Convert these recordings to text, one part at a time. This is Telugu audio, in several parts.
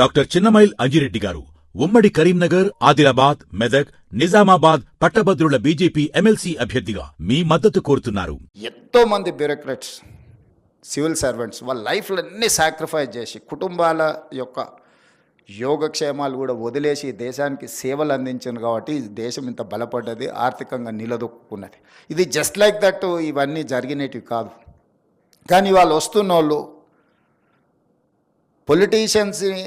డాక్టర్ చిన్నమైల్ అంజిరెడ్డి గారు ఉమ్మడి కరీంనగర్ ఆదిలాబాద్ మెదక్ నిజామాబాద్ పట్టభద్రుల బీజేపీ ఎమ్మెల్సీ అభ్యర్థిగా మీ మద్దతు కోరుతున్నారు. ఎంతో మంది బ్యూరోక్రాట్స్ సివిల్ సర్వెంట్స్ వాళ్ళ లైఫ్లో అన్ని సాక్రిఫైస్ చేసి కుటుంబాల యొక్క యోగక్షేమాలు కూడా వదిలేసి దేశానికి సేవలు అందించారు కాబట్టి దేశం ఇంత బలపడ్డది ఆర్థికంగా నిలదొక్కున్నది. ఇది జస్ట్ లైక్ దట్ ఇవన్నీ జరిగినవి కాదు. కానీ వాళ్ళు వస్తున్న వాళ్ళు పొలిటీషియన్స్ని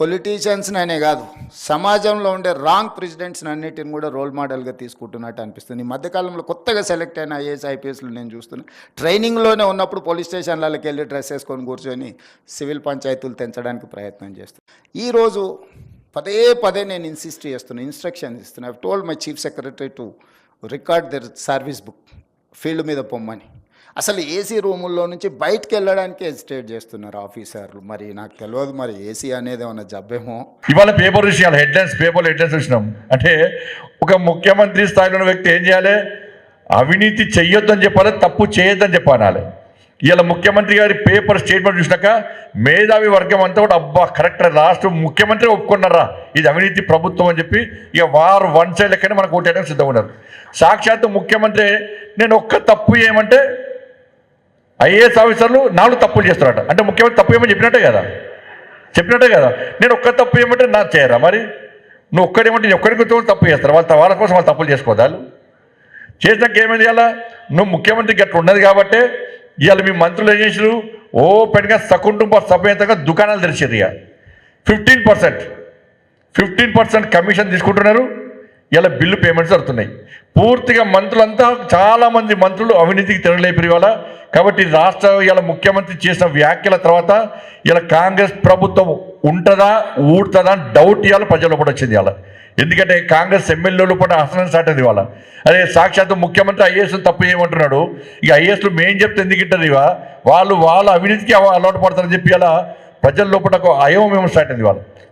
పొలిటీషియన్స్ని అనే కాదు సమాజంలో ఉండే రాంగ్ ప్రెసిడెంట్స్ని అన్నిటిని కూడా రోల్ మోడల్గా తీసుకుంటున్నట్టు అనిపిస్తుంది. ఈ మధ్యకాలంలో కొత్తగా సెలెక్ట్ అయిన ఐఏఎస్ ఐపీఎస్లు నేను చూస్తున్నా. ట్రైనింగ్లోనే ఉన్నప్పుడు పోలీస్ స్టేషన్లకి వెళ్ళి డ్రెస్ వేసుకొని కూర్చొని సివిల్ పంచాయతీలు తెంచడానికి ప్రయత్నం చేస్తాను ఈరోజు పదే పదే నేను ఇన్సిస్ట్ చేస్తున్నాను ఇన్స్ట్రక్షన్ ఇస్తున్నాను I told my chief secretary to record their service book field మీద పొమ్మని. అసలు ఏసీ రూముల్లో నుంచి బయటకు వెళ్ళడానికి హెసిటేట్ చేస్తున్నారు ఆఫీసర్లు. మరి నాకు తెలియదు మరి ఏసీ అనేది ఏమన్నా జబ్బేమో. ఇవాళ పేపర్ విషయాలు హెడ్లైన్స్ పేపర్ హెడ్లైన్స్ చూసినాం. అంటే ఒక ముఖ్యమంత్రి స్థాయిలో ఉన్న వ్యక్తి ఏం చేయాలి? అవినీతి చెయ్యొద్దని చెప్పాలి తప్పు చేయొద్దని చెప్పాలి. ఇవాళ ముఖ్యమంత్రి గారి పేపర్ స్టేట్మెంట్ చూసినాక మేధావి వర్గం అంతా కూడా అబ్బా కరెక్ట్ లాస్ట్ ముఖ్యమంత్రి ఒప్పుకున్నారా? ఇది అవినీతి ప్రభుత్వం అని చెప్పి ఇక వారు వన్ సైడ్ లెక్కనే మనకు ఓటేయడానికి సిద్ధంగా ఉన్నారు. సాక్షాత్తు ముఖ్యమంత్రి నేను ఒక్క తప్పు ఏమంటే ఐఏఎస్ ఆఫీసర్లు నాలుగు తప్పులు చేస్తారట. అంటే ముఖ్యమంత్రి తప్పు ఏమని చెప్పినట్టే కదా. చెప్పినట్టే కదా. నేను ఒక్క తప్పు ఏమంటే నా చేయరా మరి? నువ్వు ఒక్కడేమంటే నేను ఒక్కడి గురించి తప్పు చేస్తారు? వాళ్ళ వాళ్ళ కోసం వాళ్ళు తప్పులు చేసుకోదాలు చేసినాక ఏమైంది చేయాలా నువ్వు ముఖ్యమంత్రికి అట్లా ఉన్నది కాబట్టి ఇవాళ మీ మంత్రులు ఏం చేసారు ఓపెన్గా సకుటుంబ సమేతంగా దుకాణాలు తెరిచారు ఇక fifteen percent. Fifteen percent commission తీసుకుంటున్నారు. ఇలా బిల్లు పేమెంట్స్ జరుగుతున్నాయి. పూర్తిగా మంత్రులంతా చాలామంది మంత్రులు అవినీతికి తెరలేపారు ఇవాళ. కాబట్టి రాష్ట్ర ఇలా ముఖ్యమంత్రి చేసిన వ్యాఖ్యల తర్వాత ఇలా కాంగ్రెస్ ప్రభుత్వం ఉంటుందా ఊడుతుందా అని డౌట్ ఇవాళ ప్రజల్లో కూడా వచ్చింది ఇవాళ. ఎందుకంటే కాంగ్రెస్ ఎమ్మెల్యేలు కూడా అసలు స్టార్ట్ అయింది ఇవాళ. అదే సాక్షాత్తు ముఖ్యమంత్రి ఐఏఎస్ తప్పు ఏమంటున్నాడు ఇక ఐఏఎస్లు మేం చెప్తే ఎందుకంటారు ఇవా వాళ్ళు వాళ్ళ అవినీతికి అలవాటు పడతారని చెప్పి ఇలా ప్రజల లోపల ఒక అయోమయం స్టార్ట్ అయింది వాళ్ళు